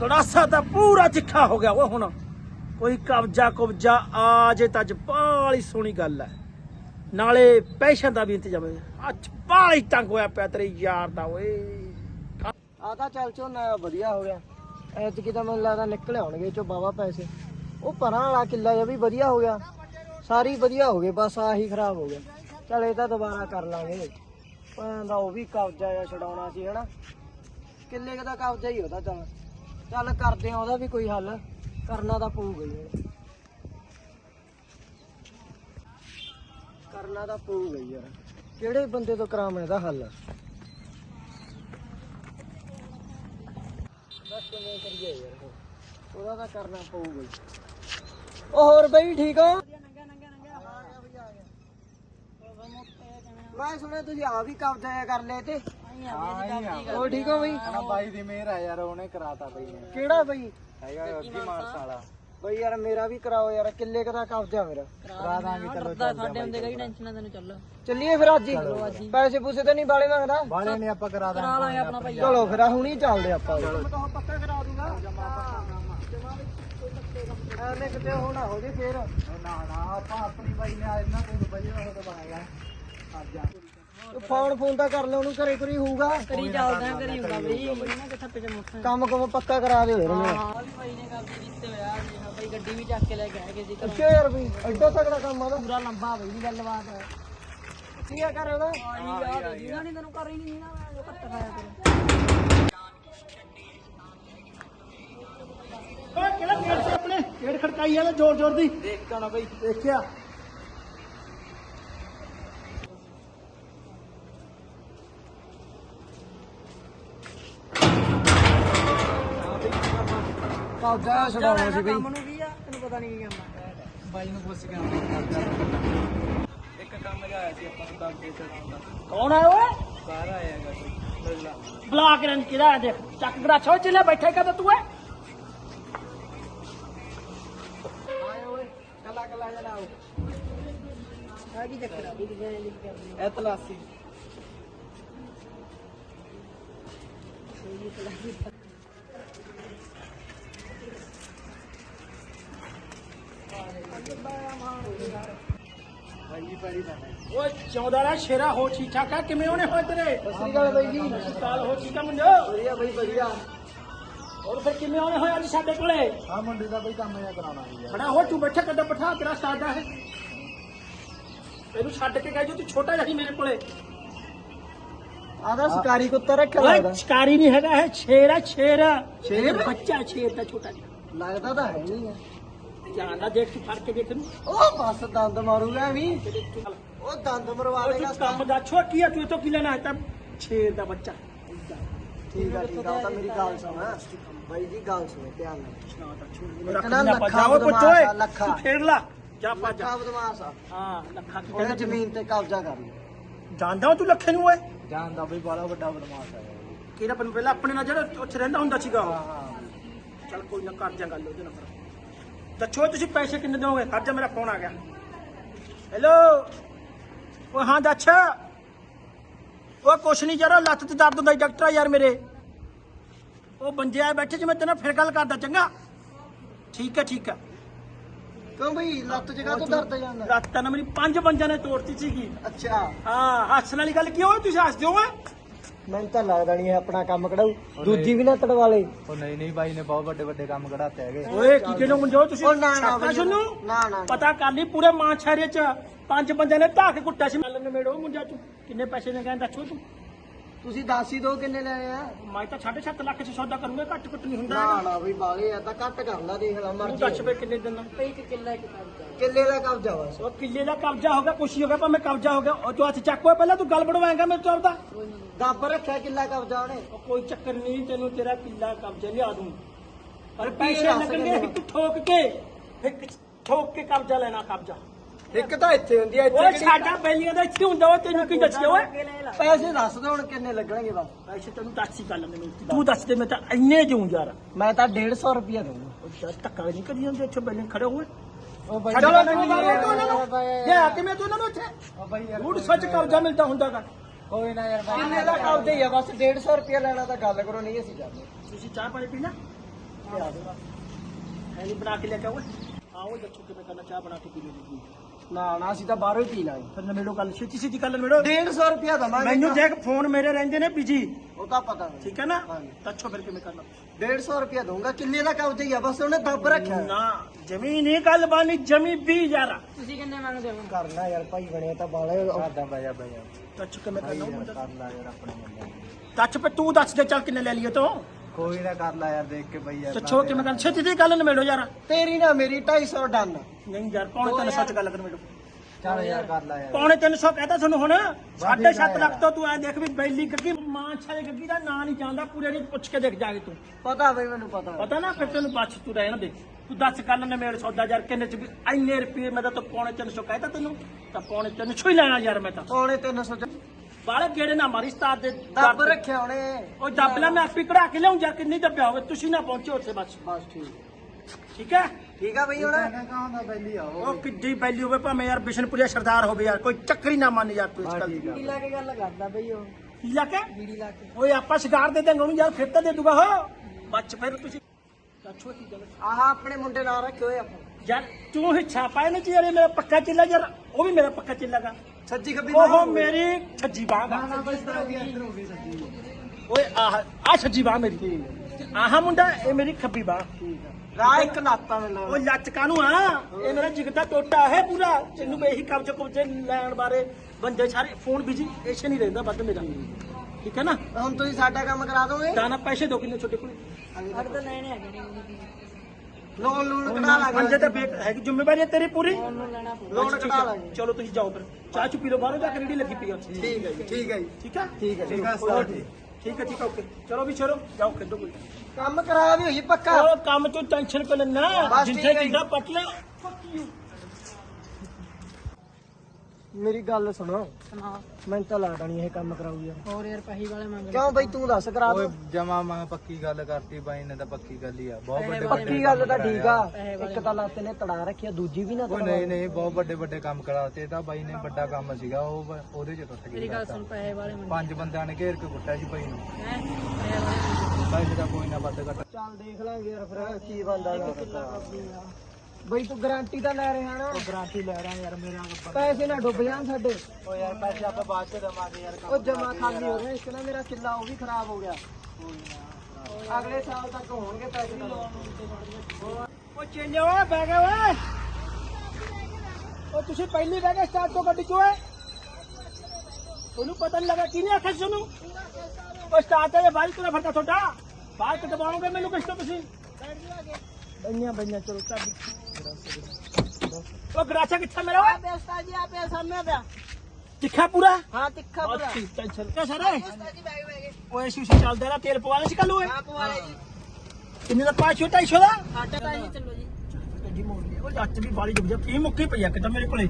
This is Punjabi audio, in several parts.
ਕੜਾਸਾ ਤਾਂ ਪੂਰਾ ਤਿੱਖਾ ਹੋ ਗਿਆ। ਉਹ ਹੁਣ ਕੋਈ ਕਬਜ਼ਾ ਕੁਬਜ਼ਾ ਆ ਜੇ ਤਾਂ ਅੱਜ ਬਾਲੀ ਸੋਹਣੀ ਗੱਲ ਹੈ। ਨਾਲੇ ਪੈਸਿਆਂ ਦਾ ਵੀ ਇੰਤਜ਼ਾਮ ਹੈ। ਅੱਜ ਬਾਲੀ ਤੰਗ ਹੋਇਆ ਪਿਆ ਤੇਰੇ ਯਾਰ ਦਾ, ਓਏ। ਆ ਤਾਂ ਚੱਲ ਝੋਨਾ ਵਧੀਆ ਹੋ ਗਿਆ। ਐਤਕੀ ਤਾਂ ਮੈਨੂੰ ਲੱਗਦਾ ਨਿਕਲ ਆਉਣਗੇ ਚੋਂ ਬਾਵਾ ਪੈਸੇ। ਉਹ ਪਰਾਂ ਵਾਲਾ ਕਿੱਲਾ ਜਿਹਾ ਵੀ ਵਧੀਆ ਹੋ ਗਿਆ। ਸਾਰੀ ਵਧੀਆ ਹੋ ਗਏ ਬਸ ਆਹੀ ਖਰਾਬ ਹੋ ਗਿਆ। ਚੱਲ ਇਹ ਤਾਂ ਦੁਬਾਰਾ ਕਰ ਲਾਂਗੇ। ਭਾਂ ਦਾ ਉਹ ਵੀ ਕਬਜ਼ਾ ਜਿਹਾ ਛਡਾਉਣਾ ਸੀ, ਹਨਾ। ਕਿੱਲੇ ਦਾ ਕਬਜ਼ਾ ਹੀ ਉਹਦਾ ਚੱਲ। ਚੱਲ ਕਰਦੇ ਆ ਉਹਦਾ ਵੀ ਕੋਈ ਹੱਲ। ਕਰਨਾ ਤਾਂ ਪਊਗਾ ਹੀ ਕਰਨਾ ਤਾਂ ਪਊਗਾ ਯਾਰ। ਕਿਹੜੇ ਬੰਦੇ ਤੋਂ ਕਰਾਵਾਂ ਇਹਦਾ ਹੱਲ? ਬਸ ਕਿਵੇਂ ਕਰੀਏ ਯਾਰ ਉਹਦਾ ਤਾਂ ਕਰਨਾ ਪਊਗਾ ਉਹ ਹੋਰ ਬਈ, ਠੀਕ ਹੋ? ਮੈਂ ਸੁਣਿਆ ਤੁਸੀਂ ਆ ਵੀ ਕਬਜ਼ਾ ਕਰ ਲਏ ਤੇ। ਉਹ ਠੀਕ ਹੋ ਬਈ? ਬਾਈ ਦੀ ਮਿਹਰ ਆ ਯਾਰ ਉਹਨੇ ਕਰਾਤਾ ਬਈ ਨੇ ਕਿਹੜਾ ਬਈ? ਹੈਗਾ ਅੱਗੀ ਮਾਰਸ ਵਾਲਾ। ਬਈ ਯਾਰ ਮੇਰਾ ਵੀ ਕਰਾਓ ਯਾਰ ਕਿੱਲੇ ਕੁ ਦਾ ਕਬਜ਼ਾ ਮੇਰਾ ਕਰਾ ਦਾਂਗੇ ਚਲੋ ਸਾਡੇ ਹੁੰਦੇ ਕਈ ਟੈਨਸ਼ਨਾਂ ਤੈਨੂੰ ਚੱਲ। ਚੱਲੀਏ ਫਿਰ ਅੱਜ ਹੀ। ਪੈਸੇ ਪੂਸੇ ਤਾਂ ਨਹੀਂ ਬਾਲੇ ਮੰਗਦਾ? ਬਾਲੇ ਨੇ ਆਪਾਂ ਕਰਾ ਦਾਂਗੇ ਕਰਾ ਲਾਂਗੇ ਆਪਣਾ ਭਾਈ। ਚਲੋ ਫਿਰ ਹੁਣੀ ਚੱਲਦੇ ਆਪਾਂ। ਪੱਕਾ ਕਰਾ ਦੂੰਗਾ। ਐਵੇਂ ਕਿਤੇ ਹੋਣਾ ਹੋ ਜੇ ਫੇਰ। ਨਾ ਨਾ ਆਪਾਂ ਆਪਣੀ ਬਾਈ ਨੇ ਆ ਇਹਨਾਂ ਕੋਲ ਬਜੇ ਉਹ ਤਾਂ ਬਣਾਏਗਾ ਅੱਜ ਜਾ ਫੋਨ ਫੋਨ ਤਾਂ ਕਰ ਲੈ ਉਹਨੂੰ ਘਰੇ ਘਰੇ ਹੋਊਗਾ। ਕਰੀ ਚੱਲਦਾ ਕਰੀ ਹੁੰਦਾ ਬਈ। ਇਹਨਾਂ ਦੇ ਕੰਮ ਕੰਮ ਪੱਕਾ ਕਰਾ ਯਾਰ ਮੈਨੂੰ ਹਾਂ ਵੀ ਭਾਈ ਨੇ ਕਬਜ਼ੇ ਕੀਤੇ ਹੋਇਆ ਜੀ ਹਾਂ ਭਾਈ ਗੱਡੀ ਵੀ ਚੱਕ ਕੇ ਲੈ ਕੇ ਆਏ ਕਿਸੇ ਘਰੋਂ। ਅੱਛਾ ਯਾਰ ਬਈ ਐਡਾ ਤਕੜਾ ਕੰਮ ਆਦਾ ਪੂਰਾ ਲੰਬਾ ਬਈ ਦੀ ਗੱਲਬਾਤ ਹੈ ਕੀ ਆ ਕਰ ਉਹਦਾ? ਆ ਜਿਹਨਾਂ ਨੇ ਤੈਨੂੰ ਕਰ ਹੀ ਨਹੀਂ ਨਾ ਜੋ ਘੱਟ ਖਾਇਆ ਤੇਰੇ। ਓਏ ਕਿਹੜਾ ਗੇਟ ਤੇ ਆਪਣੇ? ਗੇਟ ਖੜਕਾਈ ਜਾਂਦਾ ਜ਼ੋਰ ਜ਼ੋਰ ਦੀ। ਦੇਖਦਾ ਨਾ ਬਈ। ਦੇਖਿਆ। ਕਬਜ਼ਾ ਛਡਾਉਣਾ ਸੀ ਬਈ। ਕੰਮ ਨੂੰ ਕੀ ਆ? ਤੈਨੂੰ ਪਤਾ ਨਹੀਂ ਕੀ ਕੰਮ ਬਾਈ ਨੂੰ ਪੁੱਛ ਕੇ ਆਉਂਦੇ ਇੱਕ ਕੰਮ ਜਾਇਆ ਸੀ ਆਪਾਂ ਨੂੰ ਦਾਗੇ ਚੜਾਉਂਦਾ ਕੌਣ ਆਇਆ ਓਏ? ਬਾਹਰ ਆਏਗਾ ਕੋਈ। ਲੱਲਾ ਬੁਲਾ ਕੇ ਰਨ ਕਿਹਦਾ ਦੇਖ। ਚੱਕ ਗਰਾਛੋ ਚਲੇ ਬੈਠੇ ਕਦ ਤੂੰ ਹੈ ਕੱਲਾ ਕੱਲਾ ਜੜਾਓ ਆ ਕੀ ਚੱਕਰ ਆ? ਵੀ ਲਿਖ ਕਰਦੀ ਇਹ ਤਲਾਸੀ ਭਾਈ ਪੜੀ ਨਾ ਓਏ ਚੌਦਾਂ ਦਾ ਸ਼ੇਰਾ ਹੋ ਠੀਕ ਠਾਕ ਹੈ ਕਿਵੇਂ ਹੋਣੇ ਹੋਏ ਤੇਰੇ? ਸਤਿ ਸ੍ਰੀ ਅਕਾਲ ਬਾਈ ਜੀ। ਕਾਲ ਹੋ ਠੀਕ ਹੈ ਮੁੰਡੋ ਵਧੀਆ ਬਈ ਵਧੀਆ। ਹੋਰ ਫਿਰ ਕਿਵੇਂ ਹੋਣੇ ਹੋਏ ਅੱਜ ਸਾਡੇ ਕੋਲੇ? ਆ ਮੁੰਡੇ ਦਾ ਬਈ ਕੰਮ ਜਿਹਾ ਕਰਾਉਣਾ ਸੀ ਯਾਰ ਖੜਾ ਹੋ ਤੂੰ ਬੈਠਾ ਕਦਾ ਬਿਠਾ ਤੇਰਾ ਸਾਦਾ ਹੈ। ਇਹਨੂੰ ਛੱਡ ਕੇ ਗਏ ਜੋ ਤੂੰ ਛੋਟਾ ਜਿਹਾ ਸੀ ਮੇਰੇ ਕੋਲੇ। ਆਦਾ ਸ਼ਿਕਾਰੀ ਕੁੱਤਾ ਰੱਖਿਆ ਓਏ ਲੱਗਦਾ ਸ਼ਿਕਾਰੀ ਨਹੀਂ ਹੈਗਾ ਹੈ ਸ਼ੇਰ ਹੈ ਸ਼ੇਰ ਸ਼ੇਰ ਬੱਚਾ ਹੈ ਸ਼ੇਰ ਦਾ ਛੋਟਾ ਜਿਹਾ। ਲੱਗਦਾ ਤਾਂ ਹੈ ਨਹੀਂ ਆ ਜਾਨਾ ਦੇਖ ਤੂੰ ਫੜ ਕੇ ਦੇਖ ਨੂੰ ਉਹ ਬਸ ਦੰਦ ਮਾਰੂਗਾ ਵੀ ਚੱਲ। ਉਹ ਦੰਦ ਮਰਵਾ ਦੇਗਾ ਤੂੰ ਕੰਮ ਦਾ ਛੋ ਕੀ ਆ ਤੂੰ ਇਹ ਤੋਂ ਕੀ ਲੈਣਾ ਹੈ? ਤਾਂ ਸ਼ੇਰ ਦਾ ਬੱਚਾ। ਠੀਕ ਆ ਠੀਕ ਆ ਉਹ ਤਾਂ ਮੇਰੀ ਗੱਲ ਸੁਣ ਬਾਈ ਜੀ ਗੱਲ ਸੁਣ ਧਿਆਨ ਨਾਲ। ਰੱਖ ਨਾ ਨਾ ਲੱਖਾਂ ਪਾ ਓਏ ਬਦਮਾਸ਼ ਪੁੱਤ ਓਏ। ਤੂੰ ਖੇਡ ਲਾ। ਜਾ ਪਾ ਜਾ। ਲੱਖਾ ਬਦਮਾਸ਼ ਆ। ਹਾਂ ਲੱਖਾਂ ਕੀ ਕਹਿੰਦਾ ਜ਼ਮੀਨ ਤੇ ਕਬਜ਼ਾ ਕਰ ਲਿਆ। ਜਾਣਦਾ ਤੂੰ ਲੱਖੇ ਨੂੰ ਓਏ? ਜਾਣਦਾ ਬਈ ਵੱਡਾ ਬਦਮਾਸ਼ ਆ ਕਿਹੜਾ ਪਹਿਲਾਂ ਆਪਣੇ ਨਾਲ ਜਿਹੜਾ ਉੱਥੇ ਰਹਿੰਦਾ ਹੁੰਦਾ ਸੀਗਾ ਉਹ। ਹਾਂ। ਚੱਲ ਕੋਈ ਨਾ ਕਰ ਜਾ ਗੱਲ ਉਹਦੇ ਨਾਲ ਫਿਰ। ਦੱਸੋ ਤੁਸੀਂ ਪੈਸੇ ਕਿੰਨੇ ਦਿਓਗੇ? ਜਾ ਮੇਰਾ ਫੋਨ ਆ ਗਿਆ। ਹੈਲੋ ਓ ਹਾਂ ਦੱਸ। ਉਹ ਕੁਛ ਨਹੀਂ ਜਰਾ ਲੱਤ ਤੇ ਦਰਦ ਹੁੰਦਾ ਡਾਕਟਰ ਆ ਯਾਰ ਮੇਰੇ। ਉਹ ਬੰਦੇ ਆ ਬੈਠੇ ਜਿਵੇਂ ਤੈਨੂੰ ਫਿਰ ਗੱਲ ਕਰਦਾ ਚੰਗਾ? ਠੀਕ ਹੈ ਠੀਕ ਹੈ। ਕਿਉਂ ਬਈ? ਲੱਤ ਜਗ੍ਹਾ ਤੋਂ ਦਰਦ ਜਾਂਦਾ? ਲੱਤ ਤਾਂ ਨਾ ਮੇਰੀ ਪੰਜ ਬੰਜਾਂ ਨੇ ਤੋੜਤੀ ਸੀਗੀ। ਅੱਛਾ। ਹਾਂ ਹੱਸਣ ਵਾਲੀ ਗੱਲ ਕੀ ਹੋਈ? ਤੁਸੀਂ ਹੱਸਦੇ ਹੋ ਮੈਨੂੰ ਤਾਂ ਲੱਗਦਾ ਨਹੀਂ ਇਹ ਆਪਣਾ ਕੰਮ ਕਢਾਊ। ਦੂਜੀ ਵੀ ਨਾ ਤੜਵਾ ਲੇ। ਉਹ ਨਹੀਂ ਨਹੀਂ ਬਾਈ ਨੇ ਬਹੁਤ ਵੱਡੇ ਵੱਡੇ ਕੰਮ ਕਢਾਤੇ ਹੈਗੇ। ਓਏ ਕੀ ਕਿਹਨੂੰ ਮੁੰਜੋ ਤੁਸੀਂ? ਉਹ ਨਾ ਨਾ ਬਈ, ਸੁਣੋ। ਨਾ ਨਾ ਪਤਾ ਕਰ ਲਈ ਪੂਰੇ ਮਾਂ ਛਾਰੇ ਚ। ਪੰਜ ਬੰਦਿਆਂ ਨੇ ਧਾਕ ਕੁੱਟਿਆ ਸੀ। ਮੱਲ ਨਵੇੜੋ ਮੁੰਜਾ ਤੂੰ ਕਿੰਨੇ ਪੈਸੇ ਨੇ ਕਹਿੰਦਾ ਦੱਸੋ ਤੂੰ? ਤੁਸੀਂ ਦੱਸ ਹੀ ਦੋ ਕਿੰਨੇ ਲੈਣੇ ਆ? ਮੈਂ ਤਾਂ 7.5 ਲੱਖ ਚ ਸੌਦਾ ਕਰੂੰਗਾ ਘੱਟ ਕੁੱਟ ਨਹੀਂ ਹੁੰਦਾ ਨਾ ਹੈਗਾ। ਨਾ ਬਈ ਬਾਲੇ ਆ ਤਾਂ ਘੱਟ ਕਰ ਲਾ ਦੇਖ ਲਾ ਤੂੰ ਦੱਸ ਮਰਜ਼ੀ ਵੇ ਕਿੰਨੇ ਦਿਨ ਭਾਈ ਇੱਕ ਕਿੱਲਾ ਇੱਕ ਕਬਜ਼ਾ। ਕਿੱਲੇ ਦਾ ਕਬਜ਼ਾ ਵਾ ਉਹ ਕਿੱਲੇ ਦਾ ਕਬਜ਼ਾ ਹੋ ਗਿਆ ਕੁਛ ਹੋ ਗਿਆ ਭਾਵੇਂ ਕਬਜ਼ਾ ਹੋ ਗਿਆ ਉਹ ਤੂੰ ਹੱਥ ਚੱਕ ਹੋਇਆ ਪਹਿਲਾਂ ਤੂੰ ਗੱਲ ਬਣਵਾਏਗਾ ਮੇਰੇ ਤੋਂ ਆਪਦਾ। ਦੱਬ ਰੱਖਿਆ ਕਿੱਲਾ ਕਬਜ਼ਾ ਉਹਨੇ। ਉਹ ਕੋਈ ਚੱਕਰ ਨਹੀਂ ਤੈਨੂੰ ਤੇਰਾ ਕਿੱਲਾ ਕਬਜ਼ੇ ਲਿਆ ਦੂੰ। ਪਰ ਪੈਸੇ ਲੱਗਣਗੇ? ਇੱਕ ਠੋਕ ਕੇ ਇੱਕ ਠੋਕ ਕੇ ਕਬਜ਼ਾ ਲੈਣਾ ਕਬਜ਼ਾ। ਇੱਕ ਤਾਂ ਇੱਥੇ ਹੁੰਦੀ ਆ ਓਏ ਸਾਡਾ ਬੈਲੀਆਂ ਦਾ ਇੱਥੇ ਹੁੰਦਾ ਓਏ ਤੈਨੂੰ ਕੀ ਦੱਸਿਆ ਓਏ? ਪੈਸੇ ਦੱਸ ਦੇ ਹੁਣ ਕਿੰਨੇ ਲੱਗਣਗੇ ਬਸ। ਪੈਸੇ ਤੈਨੂੰ ਦੱਸ ਗੱਲ ਮੈਨੂੰ ਤੂੰ ਦੱਸ ਦੇ ਮੈਂ ਤਾਂ ਇੰਨੇ ਜੂੰ ਯਾਰ। ਮੈਂ ਤਾਂ 150 ਰੁਪਿਆ ਦਊਂਗਾ। ਯਾਰ ਧੱਕਾ ਨਹੀਂ ਕਰੀ ਜਾਂਦੇ ਇੱਥੇ ਬੈਲੇ ਖੜੇ ਹੋਏ। ਉਹ ਬਾਈ ਚਲੋ ਤੂੰ ਮਾਰੋ ਤੂੰ ਨੂੰ। ਲਿਆ ਕਿਵੇਂ ਤੂੰ ਨੂੰ ਇੱਥੇ? ਬਾਈ ਯਾਰ ਮੂਡ ਸੱਚ ਕਬਜ਼ਾ ਮਿਲਦਾ ਹੁੰਦਾਗਾ ਕੋਈ ਨਾ ਯਾਰ ਬਾਈ ਕਿੰਨੇ ਦਾ ਕਬਜ਼ਾ ਹੀ ਆ ਬਸ 150 ਰੁਪਿਆ ਲੈਣਾ ਤਾਂ ਗੱਲ ਕਰੋ ਨਹੀਂ ਅਸੀਂ ਜਾਂਦੇ ਤੁਸੀਂ ਚਾਹ ਪਾਣੀ ਪੀਣਾ? ਪਿਆ ਦੇਗਾ ਐਨੀ ਬਣਾ ਕੇ ਲੈ ਕੇ ਆਓ ਆਓ ਦੱਸੋ ਕਿਵੇਂ ਕਰਨਾ ਚਾਹ ਬਣਾ ਕੇ ਪੀ ਲਈ ਨਾ ਨਾ ਅਸੀਂ ਤਾਂ ਬਾਹਰੋਂ ਹੀ ਪੀ ਲਾਂਗੇ। ਫਿਰ ਨਵੇੜੋ ਗੱਲ ਛੇਤੀ ਛੇਤੀ ਗੱਲ ਨਵੇੜੋ 150 ਰੁਪਿਆ ਦਵਾਂਗੇ ਮੈਨੂੰ ਦੇਖ ਫੋਨ ਮੇਰੇ ਰਹਿੰਦੇ ਨੇ ਬਿਜ਼ੀ। ਉਹ ਤਾਂ ਪਤਾ ਨਹੀਂ ਠੀਕ ਹੈ ਨਾ? ਹਾਂਜੀ। ਦੱਸੋ ਫਿਰ ਕਿਵੇਂ ਕਰਨਾ। 150 ਰੁਪਿਆ ਦਊਂਗਾ ਕਿੰਨੇ ਦਾ ਕਬਜ਼ਾ ਹੀ ਆ ਬਸ ਉਹਨੇ ਦੱਬ ਰੱਖਿਆ ਨਾ ਜ਼ਮੀਨ ਹੀ ਗੱਲ ਬਾਨੀ ਜਮੀ 20000 ਤੁਸੀਂ ਕਿੰਨੇ ਮੰਗਦੇ ਹੋ? ਕਰਨਾ ਯਾਰ ਭਾਈ ਬਣਿਆ ਤਾਂ ਬਾਲੇ ਸਾਡਾ ਬਾਜਾ ਬਾਜਾ ਦੱਸ ਕਿਵੇਂ ਕਰਨਾ ਉਹ ਮੁੰਡਾ? ਕਰ ਯਾਰ ਆਪਣੇ ਮੁੰਡੇ ਦੱਸ ਪੇ ਤੂੰ ਦੱਸ ਦੇ ਚੱਲ ਕਿੰਨੇ ਲੈ ਲਈਏ ਤੂੰ। ਕੋਈ ਨਾ ਕਰ ਲਾ ਯਾਰ ਦੇਖ ਕੇ ਬਈ ਯਾਰ ਦੱਸੋ ਕਿਵੇਂ ਕਰਨਾ ਛੇਤੀ ਦੀ ਗੱਲ ਨਵੇੜੋ ਯਾਰ। ਤੇਰੀ ਨਾ ਮੇਰੀ 250 ਡਨ। ਨਹੀਂ ਯਾਰ ਪੌਣੇ 300 ਚ ਗੱਲ ਕਰ ਨਵੇੜੋ ਚੱਲ ਯਾਰ ਕਰ ਲਾ ਯਾਰ। ਪੌਣੇ 300 ਕਹਤਾ ਤੁਹਾਨੂੰ ਹੁਣ। ਸਾਢੇ ਹੈ ਸੱਤ ਲੱਖ ਯਾਰ। ਤੋਂ ਤੂੰ ਐ ਦੇਖ ਵੀ ਬੈਲੀ ਗੱਗੀ ਮਾਂ ਛਾਲੇ ਗੱਗੀ ਦਾ ਨਾਂ ਨਹੀਂ ਜਾਣਦਾ ਪੂਰੇ ਨਹੀਂ ਪੁੱਛ ਕੇ ਦੇਖ ਜਾ ਕੇ ਤੂੰ। ਪਤਾ ਬਈ ਮੈਨੂੰ ਪਤਾ। ਪਤਾ ਨਾ ਫਿਰ ਤੈਨੂੰ ਬਚ ਤੂੰ ਰਹਿਣ ਦੇ। ਤੂੰ ਦੱਸ ਕੱਲ ਨੇ ਮੇਰੇ ਸੌਦਾ ਯਾਰ ਕਿੰਨੇ ਚ ਵੀ ਇੰਨੇ ਰੁਪਏ ਮੈਂ ਤਾਂ ਤੂੰ ਪੌਣੇ 300 ਕਹਿਤਾ ਤੈਨੂੰ। ਤਾਂ ਪੌਣੇ 300 ਹੀ ਲੈਣਾ ਯਾਰ ਮੈਂ ਤਾਂ। ਪੌਣੇ 300 ਚ ਬਾਲੇ ਗੇੜੇ ਨਾ ਮਾਰੀ ਸਤਾਦ ਦੇ ਦੱਬ ਦਰ ਤੇ। ਰੱਖਿਆ ਉਹਨੇ। ਉਹ ਦੱਬ ਲੈ ਮੈਂ ਆਪੀ ਕਢਾ ਕੇ ਲਿਆਉਂ ਜਾ ਕਿੰਨੀ ਦੱਬਿਆ ਹੋਵੇ ਤੁਸੀਂ ਨਾ ਪਹੁੰਚੋ ਉੱਥੇ ਬਸ। ਬਸ ਠੀਕ। ਠੀਕ ਹੈ? ਠੀਕ ਆ ਬਈ ਹੁਣ? ਕਹਾਂਦਾ ਬੈਲੀ ਆਓ ਉਹ? ਕਿੱਡੀ ਵੈਲਿਊ ਹੋਵੇ ਭਾਵੇਂ ਯਾਰ ਬਿਸ਼ਨਪੁਰੀਆ ਸਰਦਾਰ ਹੋਵੇ ਯਾਰ ਕੋਈ ਚੱਕਰ ਹੀ ਨਾ ਮੰਨ ਯਾਰ ਤੂੰ ਇਸ ਹਾਂ ਗੱਲ ਦੀ ਬੀੜੀ ਲਾ ਕੇ ਗੱਲ ਕਰਦਾ ਬਈ ਉਹ। ਕੀ ਲਾ ਕੇ? ਬੀੜੀ ਲਾ ਕੇ। ਓਏ ਆਪਾਂ ਸ਼ਿਕਾਰ ਦੇ ਦੇਂਗੇ ਉਹਨੂੰ ਯਾਰ ਫਿਰ ਤਾਂ ਦੇ ਦੂਗਾ ਹੋ। ਬੱਚ ਫਿਰ ਤੁਸੀਂ। ਅੱਛੋ ਕੀ ਗੱਲ ਆਹ ਆਪਣੇ ਮੁੰਡੇ ਨਾਲ ਰੱਖੇ ਹੋਏ ਆਪਾਂ। ਯਾਰ ਤੂੰ ਹਿੱਛਾ ਪਾਇਆ ਨਾ ਜੀ ਯਾਰ ਇਹ ਮੇਰਾ ਪੱਕਾ ਚਿੱਲਾ ਯਾਰ ਉਹ ਵੀ ਮੇਰਾ ਪੱਕਾ ਚਿੱਲਾਗਾ ਸੱਜੀ ਖੱਬੀ ਉਹ ਮੇਰੀ ਛੱਜੀ ਬਾਹ ਨਾ ਨਾ ਬਈ ਇੱਧਰ ਹੋ ਗਈ ਇੱਧਰ ਹੋ ਗਈ ਸੱਜੀ ਓਏ ਆਹ ਆ ਛੱਜੀ ਬਾਹ ਮੇਰੀ। ਆਹ ਮੁੰਡਾ ਇਹ ਮੇਰੀ ਖੱਬੀ ਬਾਹ। ਰਾਹ ਇੱਕ ਨਾਤਾ ਮੈਨੂੰ ਉਹ ਲੱਚ ਕਾਨੂੰ ਆ। ਇਹ ਮੇਰਾ ਜਿਗਦਾ ਟੋਟਾ ਹੈ ਪੂਰਾ। ਤੈਨੂੰ ਮੈਂ ਇਹੀ ਕਬਜ਼ੇ ਕੁਬਜ਼ੇ ਲੈਣ ਬਾਰੇ ਬੰਦੇ ਸਾਰੇ ਫੋਨ ਬਿਜ਼ੀ ਐਸੇ ਨਹੀਂ ਰਹਿੰਦਾ ਵੱਧ ਮੇਰਾ। ਠੀਕ ਹੈ ਨਾ? ਹੁਣ ਤੁਸੀਂ ਸਾਡਾ ਕੰਮ ਕਰਾ ਦੋਗੇ? ਦਾਣਾ ਪੈਸੇ ਦੋ ਕਿੰਨੇ ਛੋਟੇ ਕੋਲ ਸਾਡੇ ਤਾਂ ਲੈਣੇ ਨੇ। ਉਹਦੀ ਲੋਨ ਲੋਨ ਕਢਾ ਲਾਂਗੇ। ਪੰਜੇ ਤੇ ਬੇਕ ਹੈਗੀ ਜ਼ਿੰਮੇਵਾਰੀ ਹੈ ਤੇਰੀ ਪੂਰੀ? ਲੋਨ ਕਢਾ। ਲਾਂਗੇ। ਚਲੋ ਤੁਸੀਂ ਜਾਓ ਫਿਰ। ਚਾਹ ਚੁ ਪੀ ਲਓ ਬਾਹਰੋਂ ਜਾ ਕੇ ਰੇੜੀ ਲੱਗੀ ਪਈ ਆ। ਠੀਕ ਹੈ ਜੀ ਠੀਕ ਹੈ ਜੀ। ਠੀਕ ਹੈ ਠੀਕ ਹੈ ਠੀਕ ਆ ਹੋਰ ਉਸਤਾਦ ਜੀ ਠੀਕ ਹੈ ਠੀਕ ਹੈ ਓਕੇ। ਚਲੋ ਵੀ ਛੇੜੋ ਜਾਓ ਖੇਡੋ ਕੋਈ। ਕੰਮ ਕਰਾਇਆ ਵੀ ਹੋਈ ਪੱਕਾ। ਉਹ ਕੰਮ ਤੋਂ ਟੈਨਸ਼ਨ ਕੋ ਲੈਣਾ ਜਿੱਥੇ। ਜਿੱਦਾਂ ਪਟ ਲੈ ਮੇਰੀ ਗੱਲ ਸੁਣੋ। ਸੁਣਾ ਮੈਨੂੰ ਤਾਂ ਲੱਗਦਾ ਨਹੀਂ ਇਹ ਕੰਮ ਕਰਾਊ ਯਾਰ। ਹੋਰ ਯਾਰ ਪੈਸੇ ਵਾਲੇ ਮੰਗਦੇ ਕਿਉਂ ਬਈ ਤੂੰ ਦੱਸ ਕਰਾ ਓਏ ਦੋ ਜਮਾ ਮੈਂ ਪੱਕੀ ਗੱਲ ਕਰਤੀ ਬਾਈ ਨੇ ਤਾਂ ਪੱਕੀ ਗੱਲ ਹੀ ਆ। ਬਹੁਤ ਵੱਡੇ ਵੱਡੇ ਪੱਕੀ ਗੱਲ ਤਾਂ ਕੰਮ ਠੀਕ ਆ। ਇੱਕ ਤਾਂ ਲੱਤ ਨੇ ਤੜਾ ਰੱਖਿਆ ਦੂਜੀ ਵੀ ਨਾ ਓਏ ਨਹੀਂ ਨਹੀਂ ਬਹੁਤ ਵੱਡੇ ਵੱਡੇ ਕੰਮ ਕਰਾਤੇ। ਤਾਂ ਬਾਈ ਨੇ ਵੱਡਾ ਕੰਮ ਸੀਗਾ ਉਹ ਬ- ਉਹਦੇ ਚ ਟੁੱਟ ਮੇਰੀ ਗਿਆ ਗੱਲ ਸੁਣ ਪੈਸੇ ਵਾਲੇ ਮੰਗਦੇ ਪੰਜ ਬੰਦਿਆਂ ਨੇ ਘੇਰ ਕੇ ਕੁੱਟਿਆ ਸੀ ਬਾਈ ਨੂੰ। ਹੈ? ਪੈਸੇ ਵਾਲੇ ਬਾਈ ਦਾ ਕੋਈ ਨਾ ਵੱਧ ਘੱਟ। ਚੱਲ ਦੇਖ ਲਾਂਗੇ ਯਾਰ ਫਿਰ ਕੀ ਬੰਦਾ ਬਈ ਤੂੰ ਗਾਰੰਟੀ ਤਾਂ ਲੈ ਰਿਹਾ ਨਾ। ਗਾਰੰਟੀ ਲੈ ਰਹਾ ਯਾਰ ਮੇਰੇ ਪੈਸੇ ਨਾ ਡੁੱਬ ਜਾਣ ਸਾਡੇ। ਓ ਯਾਰ ਪੈਸੇ ਆਪਾਂ ਬਾਅਦ ਚ ਦਵਾਂਗੇ ਯਾਰ ਉਹ ਜਮਾ ਖਾਲੀ ਹੋ ਰਿਹਾ ਇੱਕ ਨਾ ਮੇਰਾ ਕਿੱਲਾ ਉਹ ਵੀ ਖਰਾਬ ਹੋ ਗਿਆ। ਅਗਲੇ ਸਾਲ ਤੱਕ ਹੋਣਗੇ ਪੈਸੇ ਉਹ ਚੇਲੇ ਓਏ ਬਹਿ ਗਏ ਓਏ। ਉਹ ਤੁਸੀਂ ਪਹਿਲੀ ਬਹਿ ਗਏ ਸਟਾਰਟ ਤੋਂ ਗੱਡੀ ਚੋਂ ਓਏ? ਤੁਹਾਨੂੰ ਪਤਾ ਨਹੀਂ ਲੱਗਾ ਕਿਹਨੇ ਆਖਿਆ ਤੁਹਾਨੂੰ ਉਹ ਸਟਾਰਟ ਤੇ ਬਾਈ ਤੁਰਾ ਫਿਰਦਾ ਤੁਹਾਡਾ? ਬਾਹਰ ਕਟਵਾਓਗੇ ਮੈਨੂੰ ਕਿਸ ਤੋਂ ਤੁਸੀਂ? ਬਈਆਂ ਬਈਆਂ ਚਲੋ ਚਾਬੀ ਉਹ ਗਰਾਚਾ ਕਿੱਥੇ ਮੇਰਾ ਓਏ? ਆਪੇ ਉਸਤਾਦ ਜੀ ਆਪੇ ਸਾਹਮਣੇ ਪਿਆ। ਤਿੱਖਾ ਪੂਰਾ? ਹਾਂ ਤਿੱਖਾ ਪੂਰਾ। ਅੱਛੀ ਟੈਨਸ਼ਨ ਕਿਆ ਸਾਰੇ ਉਸਤਾਦ ਜੀ ਬੈਗ ਬੈਗ ਓਏ ਸ਼ੀਸ਼ੇ ਚੱਲਦਾ ਨਾ ਤੇਲ ਪਵਾ ਲੈ ਸੀ ਕੱਲ ਓਏ। ਹਾਂ ਪਵਾ ਲੈ ਜੀ। ਕਿੰਨੇ ਦਾ ਪਾਛੋ 250 ਦਾ ਸਾਡਾ ਤਾਂ ਜੀ ਚੱਲੋ ਜੀ। ਗੱਡੀ ਮੋੜ ਲਈ। ਉਹ ਜੱਟ ਵੀ ਬਾਲੀ ਜੁਗ ਜਾ। ਫੀ ਮੁੱਕੀ ਪਈ ਆ ਕਿਤਾ ਮੇਰੇ ਕੋਲੇ?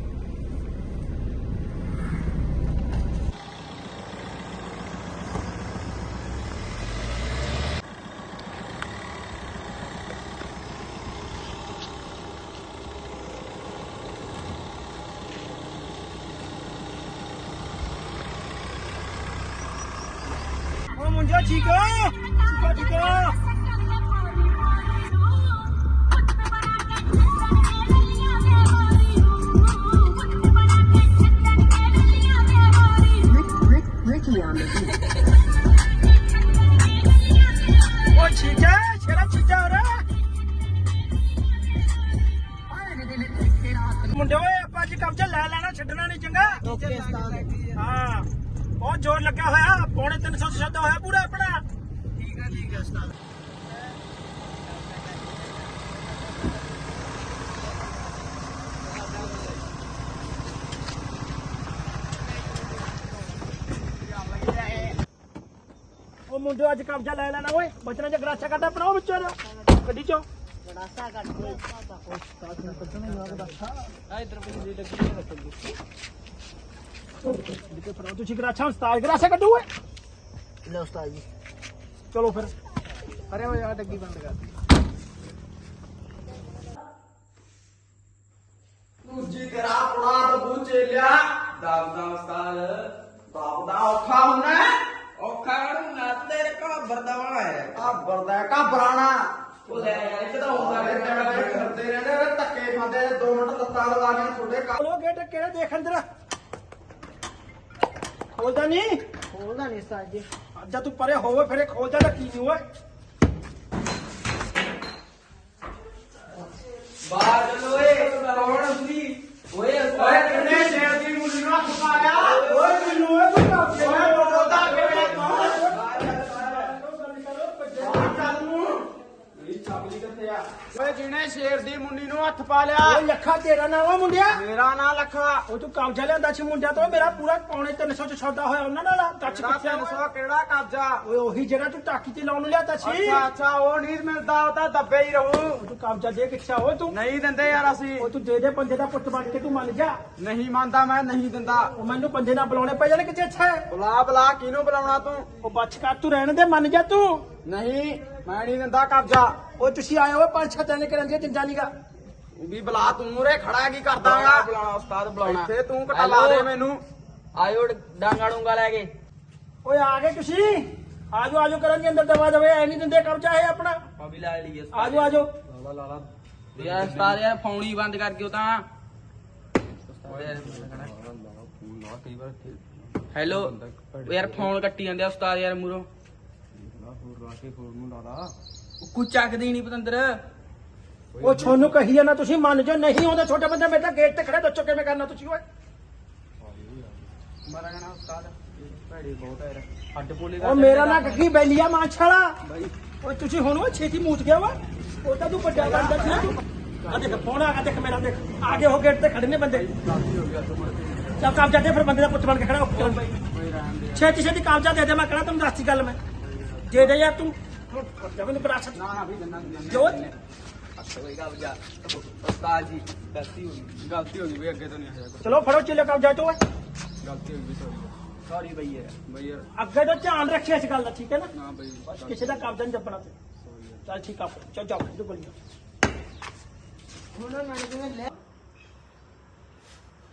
ਉਹ ਮੁੰਡਾ ਠੀਕ ਆ। ਉਹ ਮੁੰਡੇ ਅੱਜ ਕਬਜ਼ਾ ਲੈ ਲੈਣਾ ਓਏ। ਬਚਣਾ ਜੇ ਗਰਾਚਾ ਕੱਢ ਆਪਣਾ ਉਹ ਵਿੱਚੋਂ ਦਾ। ਗੱਡੀ ਚੋਂ। ਗੜਾਸਾ ਕੱਢ ਕੇ ਆ ਇੱਧਰ ਕੋਈ ਦੇ ਲੱਗੀ ਰੱਖੋ ਜਿੱਤੇ ਫੜਾਓ ਤੁਸੀਂ ਗਰਾਚਾ ਉਸਤਾਦ ਗਰਾਚਾ ਕੱਢੂ ਓਏ। ਲੈ ਉਸਤਾਦ ਜੀ। ਚਲੋ ਫਿਰ। ਅਰੇ ਓਏ ਆ ਡੱਗੀ ਬੰਦ ਕਰ। ਦੂਜੀ ਤੇਰਾ ਪੁਣਾ ਬਬੂ ਚੇਲਿਆ ਦਾਵਦਾ ਉਸਤਾਦ ਦਾਵਦਾ ਔਖਾ ਹੁੰਨਾ ਔਖਾ ਨੂੰ ਨਾ ਤੇਰੇ ਕੋ ਬਰਦਾ ਵਾਲਾ ਹੈ। ਆ ਬਰਦਾ ਕਾ ਬਰਾਣਾ ਉਹ ਲੈ ਯਾਰ ਇੱਕ ਤਾਂ ਹੁੰਦਾ ਕਿ ਟਾਈਮ ਕਰਦੇ ਰਹਿੰਦੇ ਨੇ ਧੱਕੇ ਖਾਂਦੇ ਨੇ 2 ਮਿੰਟ ਲੱਤਾਂ ਲਵਾ ਕੇ ਤੁਹਾਡੇ ਕੰਮ ਖੋਲੋ ਗੇਟ ਕਿਹੜਾ ਦੇਖਣ ਜਰਾ ਖੋਲਦਾ ਨਹੀਂ? ਖੋਲਦਾ ਨਹੀਂ ਉਸਤਾਦ ਜੀ। ਅੱਜ ਤੂੰ ਪਰੇ ਹੋਵੇ ਫਿਰ ਖੋਲਦਾ ਤਾਂ ਕੀ ਨਹੀਂ ਓਏ ਚੱਲੋ ਓਏ ਕੌਣ ਸੀ ਓਏ ਓਏ ਕਿੰਨੇ ਸ਼ੇਰ ਦੀ ਮੁੰਡੀ ਨੂੰ ਹੱਥ ਪਾ ਲਿਆ ਓਏ ਮੈਨੂੰ ਓਏ ਹੱਥ ਪਾ ਲਿਆ। ਓਏ ਲੱਖਾ ਤੇਰਾ ਨਾ ਓ ਮੁੰਡਿਆ। ਮੇਰਾ ਨਾਂ ਲੱਖਾ। ਉਹ ਤੂੰ ਕਬਜ਼ਾ ਲਿਆਂਦਾ ਸੀ ਮੁੰਡਿਆ ਤੋਂ ਮੇਰਾ ਪੂਰਾ ਪੌਣੇ 300 ਚ ਸੌਦਾ ਹੋਇਆ ਉਹਨਾਂ ਨਾਲ ਟੱਚ ਕਿਹੜਾ ਕਿੱਥੇ ਆ? 300 ਕਿਹੜਾ ਕਬਜ਼ਾ? ਓਏ ਉਹੀ ਜਗ੍ਹਾ ਤੂੰ ਟਾਕੀ ਤੇ ਲਾਉਣ ਨੂੰ ਲਿਆਤਾ ਸੀ। ਅੱਛਾ ਅੱਛਾ ਉਹ ਨਹੀਂ ਮਿਲਦਾ ਉਹ ਤਾਂ ਦੱਬੇ ਹੀ ਰਹੂ। ਉਹ ਤੂੰ ਕਬਜ਼ਾ ਦੇ ਕਿੱਥੇ ਓਏ ਤੂੰ ਨਹੀਂ ਦਿੰਦੇ ਯਾਰ ਅਸੀਂ। ਉਹ ਤੂੰ ਦੇ ਦੇ ਬੰਦੇ ਦਾ ਪੁੱਤ ਬਣ ਕੇ ਤੂੰ ਮੰਨ ਜਾ। ਨਹੀਂ ਮੰਨਦਾ ਮੈਂ ਨਹੀਂ ਦਿੰਦਾ। ਉਹ ਮੈਨੂੰ ਬੰਦੇ ਨਾਲ ਬੁਲਾਉਣੇ ਪੈ ਜਾਣੇ ਕਿੱਥੇ ਅੱਛਾ ਹੈ ਬੁਲਾ ਬੁਲਾ ਕਿਹਨੂੰ ਬੁਲਾਉਣਾ ਤੂੰ? ਉਹ ਬੱਚ ਕਰ ਤੂੰ ਰਹਿਣ ਦੇ ਮੰਨ ਜਾ ਤੂੰ। ਨਹੀਂ ਮੈਂ ਨਹੀਂ ਦਿੰਦਾ ਕਬਜ਼ਾ। ਉਹ ਤੁਸੀਂ ਆਏ ਹੋ ਪੰਜ ਛੇ ਦਿਨ ਕਰਨ ਦੀ ਨੀਗਾ ਵੀ ਬੁਲਾ ਤੂੰ ਮੂਰੇ ਖੜਾ ਕੀ ਕਰਦਾਗਾ ਬੁਲਾਣਾ ਉਸਤਾਦ ਬੁਲਾਣਾ ਇੱਥੇ ਤੂੰ ਘਟਾ ਲਾ ਦੇ ਮੈਨੂੰ। ਆਇਓ ਡਾਂਗਾ ਡੂੰਗਾ ਲੈ ਕੇ। ਓਏ ਆ ਗਏ ਤੁਸੀਂ? ਆਜੋ ਆਜੋ ਕਰਨ ਦੇ ਅੰਦਰ ਦਵਾ ਦਵੇ ਐ ਨਹੀਂ ਦਿੰਦੇ ਕਬਜ਼ਾ ਹੈ ਆਪਣਾ। ਵੀ ਲੈ ਲਈਏ ਆਜੋ ਆਜੋ। ਯਾਰ ਉਸਤਾਦ ਯਾਰ ਫੋਨ ਹੀ ਬੰਦ ਕਰ ਦਿਓ ਤਾਂ। ਹੈਲੋ ਯਾਰ ਫੋਨ ਕੱਟੀ ਜਾਂਦੇ ਆ ਉਸਤਾਦ ਯਾਰ ਮੂਰੋਂ। ਕੁ ਚੱਕਦੀ ਨਹੀਂ ਪਤੰਦਰ। ਉਹ ਛੋਨੂੰ ਕਹੀ ਜਾਣਾ ਤੁਸੀਂ ਮੰਨ ਜਾਓ ਨਹੀਂ ਆਉਂਦਾ ਛੋਟੇ ਬੰਦੇ ਮੇਰੇ ਤਾਂ ਗੇਟ ਤੇ ਖੜੇ ਦੱਸੋ ਕਿਵੇਂ ਕਰਨਾ ਤੁਸੀਂ ਓਏ। ਮਾਰਾ ਨਾ ਉਸਤਾਦ ਭੈੜੀ ਬਹੁਤ ਹੈ ਯਾਰ ਅੱਡ ਬੋਲੇ ਉਹ ਮੇਰਾ ਨਾਂ ਗੱਗੀ ਬੈਲੀਆ ਮਾਛਾਲਾ? ਓਏ ਤੁਸੀਂ ਹੁਣ ਉਹ ਛੇਤੀ ਮੂਤ ਗਿਆ ਵਾ। ਉਹ ਤਾਂ ਤੂੰ ਵੱਡਾ ਬੰਦਾ ਸੀ ਨਾ ਤੂੰ। ਆ ਦੇਖ ਫੋਨ ਆ ਦੇਖ ਮੇਰਾ ਦੇਖ। ਆਗੇ ਹੋ ਗੇਟ ਤੇ ਖੜੇ ਨੇ ਬੰਦੇ। ਚੱਲ ਕਾਬਜਾ ਦੇ ਫਿਰ ਬੰਦੇ ਦਾ ਪੁੱਤ ਬਣ ਕੇ ਖੜਾ ਹੋ ਛੇਤੀ ਛੇਤੀ ਕਾਬਜਾ ਦੇ ਦੇ ਮੈਂ ਕਹਣਾ ਤੈਨੂੰ ਦੱਸਤੀ ਗੱਲ ਮੈਂ। ਦੇ ਦੇ ਯਾਰ ਤੂੰ। ਜਦ ਮੈਨੂੰ ਵਿਰਾਸਤ ਨਾ ਨਾ ਵੀ ਜੰਨਾ ਜੋ ਕੋਈ ਕਬਜਾ ਉਸਤਾਦ ਜੀ ਗਲਤੀ ਹੋ ਗਈ। ਗਲਤੀ ਹੋ ਗਈ ਵੀ ਅੱਗੇ ਤੋਂ ਨਹੀਂ ਆਇਆ ਚਲੋ ਫੜੋ ਚਿੱਲੇ ਕਾਬਜਾ ਤੋਂ ਗਲਤੀ ਹੋ ਗਈ ਸੌਰੀ ਸੌਰੀ ਬਈ ਯਾਰ। ਬਈ ਯਾਰ। ਅੱਗੇ ਤੋਂ ਧਿਆਨ ਰੱਖਿਓ ਇਸ ਗੱਲ ਦਾ ਠੀਕ ਹੈ ਨਾ? ਨਾ ਬਈ ਬਸ ਕਿਸੇ ਦਾ ਕਬਜ਼ਾ ਨਹੀਂ ਜੱਪਣਾ ਤੇ। ਚੱਲ ਠੀਕ ਆ ਚੱਲ ਜਾਓ ਗੋਲੀ ਹੁਣ ਉਹਨਾਂ ਨੇ ਲੈ